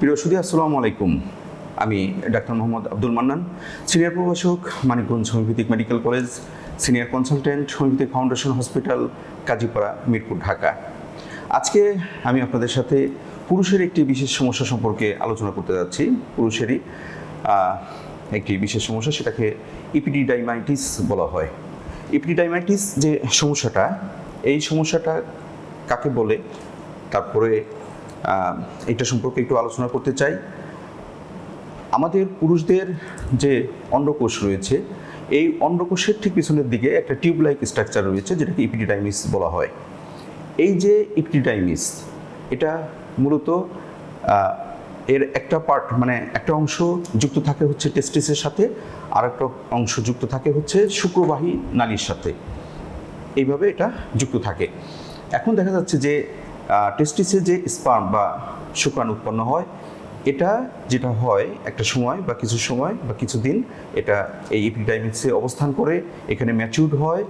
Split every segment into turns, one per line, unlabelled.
প্রিয় সুদী আসসালামু আলাইকুম। আমি ডাক্তার মোহাম্মদ আব্দুল মান্নান, সিনিয়র প্রভাষক, Manikganj homeopathic medical college, senior consultant, homeopathic foundation hospital, Kazipara, Mirpur, Dhaka. আজকে আমি আপনাদের সাথে পুরুষের একটি বিশেষ সমস্যা সম্পর্কে আলোচনা করতে যাচ্ছি। পুরুষেরই একটি বিশেষ সমস্যা, সেটাকে ইপিডিডাইমাইটিস বলা হয়। ইপিডিডাইমাইটিস যে সমস্যাটা, এই সমস্যাটা কাকে বলে? তারপরে এটা সম্পর্কে একটু আলোচনা করতে চাই। আমাদের পুরুষদের যে অন্ডকোষ রয়েছে, এই অন্ডকোষের ঠিক পিছনের দিকে একটা টিউবলাইক স্ট্রাকচার রয়েছে, যেটাকে ইপিডিডাইমিস বলা হয়। এই যে ইপিডিডাইমিস, এটা মূলত এর একটা পার্ট মানে একটা অংশ যুক্ত থাকে হচ্ছে টেস্টিসের সাথে আর একটা অংশ যুক্ত থাকে হচ্ছে শুক্রবাহী নালীর সাথে। এইভাবে এটা যুক্ত থাকে। এখন দেখা যাচ্ছে যে টেস্টিসে যে স্পার্ম বা শুক্রাণু উৎপন্ন হয়, এটা যেটা হয় একটা সময় বা কিছু সময় বা কিছু দিন, এটা এই ইপিডাইমিক্সে অবস্থান করে, এখানে ম্যাচিউড হয়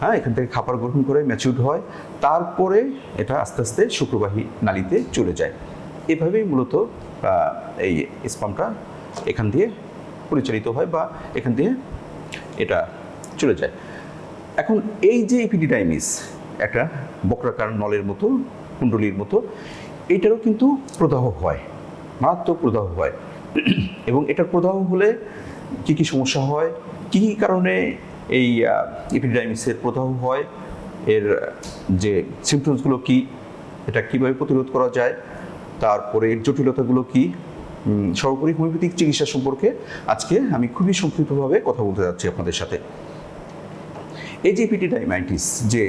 হ্যাঁ এখান থেকে খাবার গ্রহণ করে ম্যাচিউড হয়, তারপরে এটা আস্তে আস্তে শুক্রবাহী নালীতে চলে যায়। এভাবেই মূলত এই স্পামটা এখান দিয়ে পরিচালিত হয় বা এখান দিয়ে এটা চলে যায়। এখন এই যে এপিডিডাইমিস একটা বক্রাকার নলের মতো কুণ্ডলীর মতো, এটারও কিন্তু প্রদাহ হয়, মারাত্মক প্রদাহ হয়। এবং এটার প্রদাহ হলে কি কি সমস্যা হয়, কি কি কারণে এই এপিডিডাইমিসের প্রদাহ হয়, এর, যে সিমটমসগুলো কি, এটা কীভাবে প্রতিরোধ করা যায়, তারপরে এর জটিলতাগুলো কি সর্বোপরি হোমিওপ্যাথিক চিকিৎসা সম্পর্কে আজকে আমি খুবই সংক্ষিপ্তভাবে কথা বলতে যাচ্ছি আপনাদের সাথে। এই যে এপিডিডাইমাইটিস যে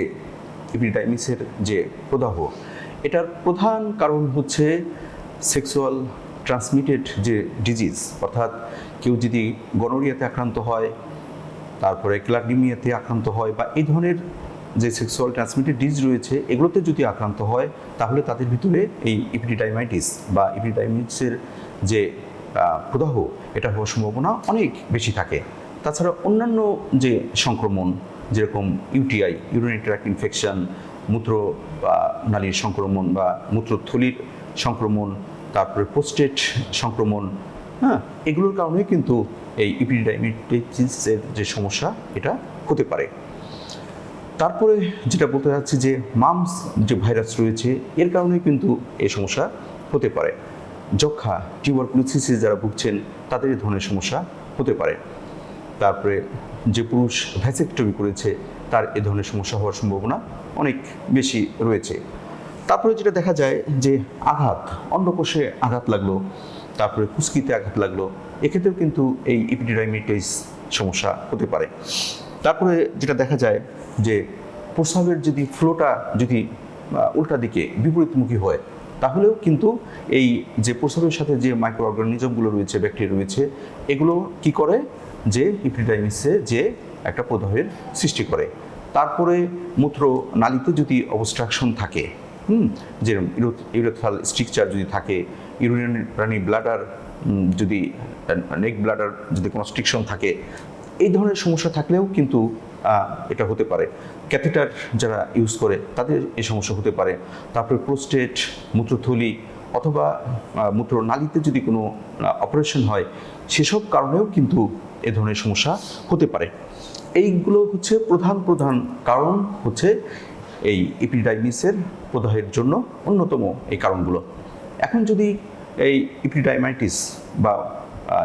এপিডিডাইমিসের যে প্রদাহ এটার প্রধান কারণ হচ্ছে সেক্সুয়াল ট্রান্সমিটেড যে ডিজিজ অর্থাৎ কেউ যদি গনোরিয়াতে আক্রান্ত হয়, তারপরে ক্লাডিমিয়াতে আক্রান্ত হয় বা এই ধরনের যে সেক্সুয়াল ট্রান্সমিটেড ডিজিজ রয়েছে, এগুলোতে যদি আক্রান্ত হয়, তাহলে তাদের ভিতরে এই ইপিডিডাইমাইটিস বা ইপিডিডাইমিটিসের যে প্রদাহ, এটা হওয়ার সম্ভাবনা অনেক বেশি থাকে। তাছাড়া অন্যান্য যে সংক্রমণ, যেরকম ইউটিআই ইউরিনারি ট্র্যাক্ট ইনফেকশন মূত্র নালীর সংক্রমণ, বা মূত্রথলির সংক্রমণ, তারপরে পোস্টেট সংক্রমণ হ্যাঁ এগুলোর কারণে কিন্তু এই ইপিডাইমিটিসের যে সমস্যা, এটা হতে পারে। তারপরে যেটা বলতে যাচ্ছি যে মামস যে ভাইরাস রয়েছে, এর কারণে কিন্তু এই সমস্যা হতে পারে। যক্ষা টিউবারকুলোসিসে যারা ভুগছেন, তাদের এই ধরনের সমস্যা হতে পারে। তারপরে যে পুরুষ ভ্যাসেক্টমি করেছে, তার এ ধরনের সমস্যা হওয়ার সম্ভাবনা অনেক বেশি রয়েছে। তারপরে যেটা দেখা যায় যে আঘাত, অন্ডকোষে আঘাত লাগল, তারপরে কুস্কিতে আঘাত লাগল, এক্ষেত্রেও কিন্তু এই ইপিডিডাইমিটিস সমস্যা হতে পারে। তারপরে যেটা দেখা যায় যে প্রস্রাবের যদি ফ্লোটা যদি উল্টা দিকে বিপরীতমুখী হয়, তাহলেও কিন্তু এই যে প্রস্রাবের সাথে যে মাইক্রো অর্গানিজমগুলো রয়েছে ব্যাকটেরিয়া রয়েছে, এগুলো কি করে? যে ইপিডিডাইমিসে যে একটা প্রদাহের সৃষ্টি করে। তারপরে মূত্র নালীতে যদি অবস্ট্রাকশন থাকে হুম যে ইউরেথ্রাল স্ট্রিকচার যদি থাকে ইউরিনারি ব্লাডার যদি নেক ব্লাডার যদি কোনো স্ট্রিকশন থাকে এই ধরনের সমস্যা থাকলেও কিন্তু এটা হতে পারে। ক্যাথেটার যারা ইউজ করে তাদের এই সমস্যা হতে পারে। তারপরে প্রোস্টেট মূত্রথলি অথবা আহ, মূত্র নালীতে যদি কোনো অপারেশন হয় সেসব কারণেও কিন্তু এ ধরনের সমস্যা হতে পারে। এইগুলো হচ্ছে প্রধান প্রধান কারণ হচ্ছে এই এপিডাইমিসের প্রদাহের জন্য অন্যতম এই কারণগুলো। এখন যদি এই এপিডাইমাইটিস বা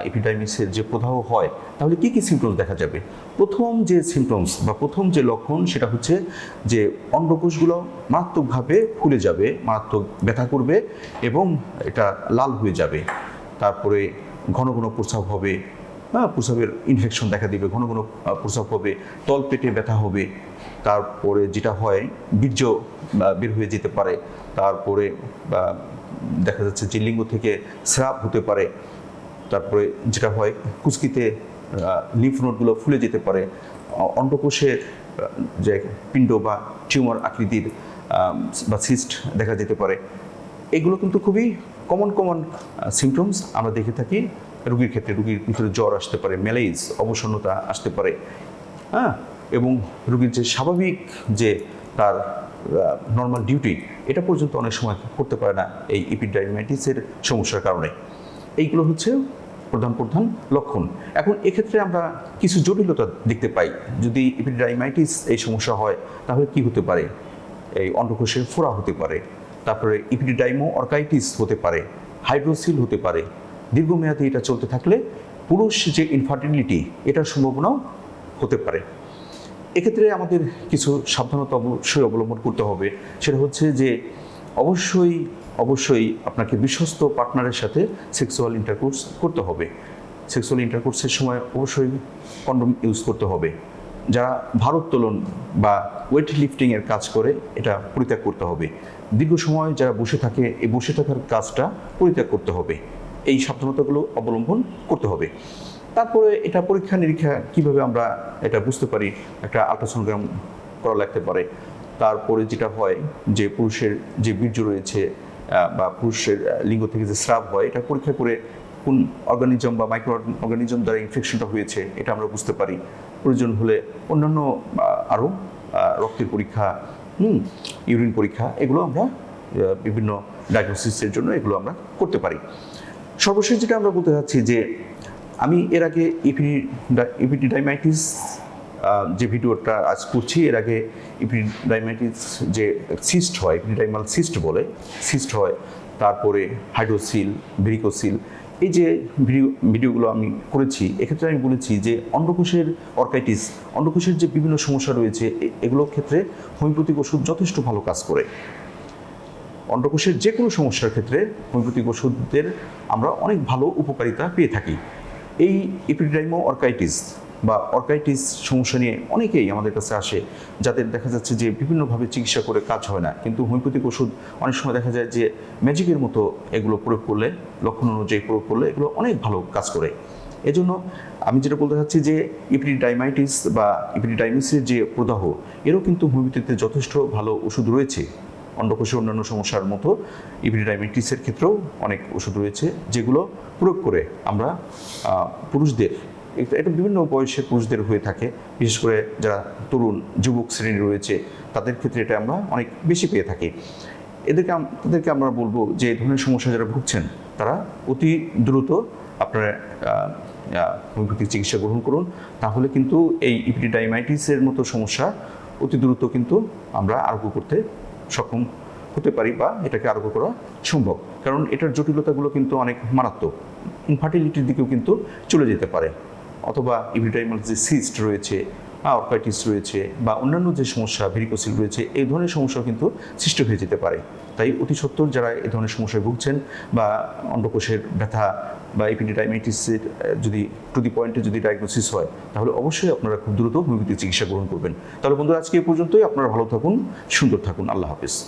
এপিডাইমিসের যে প্রদাহ হয়, তাহলে কি কি সিমটমস দেখা যাবে? প্রথম যে সিমটমস বা প্রথম যে লক্ষণ সেটা হচ্ছে যে অন্ডকোষগুলো মারাত্মকভাবে ফুলে যাবে, মারাত্মক ব্যথা করবে এবং এটা লাল হয়ে যাবে। তারপরে ঘন ঘন প্রস্রাব হবে প্রস্রাবের ইনফেকশন দেখা দিবে, ঘন ঘন প্রস্রাব হবে, তল পেটে ব্যথা হবে, তারপরে যেটা হয়, বীর্য বের হয়ে যেতে পারে, তারপরে দেখা যাচ্ছে যে লিঙ্গ থেকে স্রাব হতে পারে, তারপরে যেটা হয় কুচকিতে লিফ নোটগুলো ফুলে যেতে পারে অন্ডকোষের যে পিণ্ড বা টিউমার আকৃতির বা সিস্ট দেখা যেতে পারে। এগুলো কিন্তু খুবই কমন কমন সিমটমস আমরা দেখে থাকি। রুগীর ক্ষেত্রে রুগীর ভিতরে জ্বর আসতে পারে, ম্যালেজ, অবসন্নতা আসতে পারে হ্যাঁ? এবং রুগীর যে স্বাভাবিক যে তার নর্মাল ডিউটি এটা পর্যন্ত অনেক সময় করতে পারে না এই ইপিডাইমাইটিসের সমস্যার কারণে। এইগুলো হচ্ছে প্রধান প্রধান লক্ষণ। এখন এক্ষেত্রে আমরা কিছু জটিলতা দেখতে পাই। যদি ইপিডাইমাইটিস এই সমস্যা হয়, তাহলে কি হতে পারে? এই অন্ডকোষের ফোড়া হতে পারে, তারপরে ইপিডিডাইমো অর্কাইটিস হতে পারে হাইড্রোসিল হতে পারে দীর্ঘমেয়াদী এটা চলতে থাকলে পুরুষ যে ইনফার্টিলিটি এটার সম্ভাবনাও হতে পারে। এক্ষেত্রে আমাদের কিছু সাবধানতা অবশ্যই অবলম্বন করতে হবে। সেটা হচ্ছে যে অবশ্যই অবশ্যই আপনাকে বিশ্বস্ত পার্টনারের সাথে সেক্সুয়াল ইন্টারকোর্স করতে হবে। সেক্সুয়াল ইন্টারকোর্সের সময় অবশ্যই কন্ডম ইউজ করতে হবে। যারা ভারোত্তোলন বা ওয়েট লিফটিংয়ের কাজ করে, এটা পরিত্যাগ করতে হবে। দীর্ঘ সময় যারা বসে থাকে, এই বসে থাকার কাজটা পরিত্যাগ করতে হবে। এই সাবধানতাগুলো অবলম্বন করতে হবে। তারপরে এটা পরীক্ষা নিরীক্ষা কীভাবে আমরা এটা বুঝতে পারি? একটা আল্ট্রাসোনোগ্রাম করা লাগতে পারে। তারপরে যেটা হয় যে পুরুষের যে বীর্য রয়েছে বা পুরুষের লিঙ্গ থেকে যে স্রাব হয়, এটা পরীক্ষা করে কোন অর্গানিজম বা মাইক্রো অর্গানিজম দ্বারা ইনফেকশনটা হয়েছে, এটা আমরা বুঝতে পারি। প্রয়োজন হলে অন্যান্য আরও রক্তের পরীক্ষা, হুম, ইউরিন পরীক্ষা, এগুলো আমরা বিভিন্ন ডায়াগনোসিসের জন্য এগুলো আমরা করতে পারি। সর্বশেষ যেটা আমরা বলতে চাচ্ছি যে আমি এর আগে ইপিডিডাইমাইটিস যে ভিডিওটা আজ করছি, এর আগে ইপিডিডাইমাইটিস যে সিস্ট হয় ইপিডিডাইমাল সিস্ট বলে, সিস্ট হয়, তারপরে হাইড্রোসিল, ভেরিকোসিল, এই যে ভিডিও ভিডিওগুলো আমি করেছি, এক্ষেত্রে আমি বলেছি যে অন্ডকোষের অর্কাইটিস, অন্ডকোষের যে বিভিন্ন সমস্যা রয়েছে এগুলোর ক্ষেত্রে হোমিওপ্যাথিক ওষুধ যথেষ্ট ভালো কাজ করে। অন্ডকোষের যে কোনো সমস্যার ক্ষেত্রে হোমিওপ্যাথিক ওষুধের আমরা অনেক ভালো উপকারিতা পেয়ে থাকি। এই এপিডাইমো অর্কাইটিস বা অর্কাইটিস সমস্যা নিয়ে অনেকেই আমাদের কাছে আসে, যাদের দেখা যাচ্ছে যে বিভিন্নভাবে চিকিৎসা করে কাজ হয় না। কিন্তু হোমিওপ্যাথিক ওষুধ অনেক সময় দেখা যায় যে ম্যাজিকের মতো এগুলো প্রয়োগ করলে, লক্ষণ অনুযায়ী প্রয়োগ করলে এগুলো অনেক ভালো কাজ করে। এজন্য আমি যেটা বলতে চাচ্ছি যে ইপিডিডাইমাইটিস বা ইপিডিডাইমিসের যে প্রদাহ, এরও কিন্তু হোমিওপ্যাথিতে যথেষ্ট ভালো ওষুধ রয়েছে। অন্ডকোষে অন্যান্য সমস্যার মতো ইপিডিডাইমেটিসের ক্ষেত্রেও অনেক ওষুধ রয়েছে, যেগুলো প্রয়োগ করে আমরা পুরুষদের, এটা বিভিন্ন বয়সের পুরুষদের হয়ে থাকে। বিশেষ করে যারা তরুণ, যুবক শ্রেণি রয়েছে, তাদের ক্ষেত্রে এটা আমরা অনেক বেশি পেয়ে থাকি। এদেরকে তাদেরকে আমরা বলব যে, এই ধরনের সমস্যা যারা ভুগছেন, তারা অতি দ্রুত আপনারা হোমিওপ্যাথিক চিকিৎসা গ্রহণ করুন। তাহলে কিন্তু এই ইপিডিডাইমাইটিসের মতো সমস্যা অতি দ্রুত কিন্তু আমরা আরোগ্য করতে সক্ষম হতে পারি বা এটাকে আরোগ্য করা সম্ভব। কারণ এটার জটিলতাগুলো কিন্তু অনেক মারাত্মক। ইনফার্টিলিটির দিকেও কিন্তু চলে যেতে পারে। অথবা ইভিটাইমাল যে সিস্ট রয়েছে অর্কাইটিস রয়েছে বা অন্যান্য যে সমস্যা ভেরিকোসিল রয়েছে, এই ধরনের সমস্যা কিন্তু সৃষ্টি হয়ে যেতে পারে। তাই অতি সত্তর যারা এই ধরনের সমস্যায় ভুগছেন বা অন্ডকোষের ব্যথা বা এপিডিডাইমাইটিসের যদি টু দি পয়েন্টে যদি ডায়াগনোসিস হয়, তাহলে অবশ্যই আপনারা খুব দ্রুত হোমিওপ্যাথি চিকিৎসা গ্রহণ করবেন। তাহলে বন্ধুরা, আজকে এই পর্যন্তই। আপনারা ভালো থাকুন, সুন্দর থাকুন। আল্লাহ হাফিজ।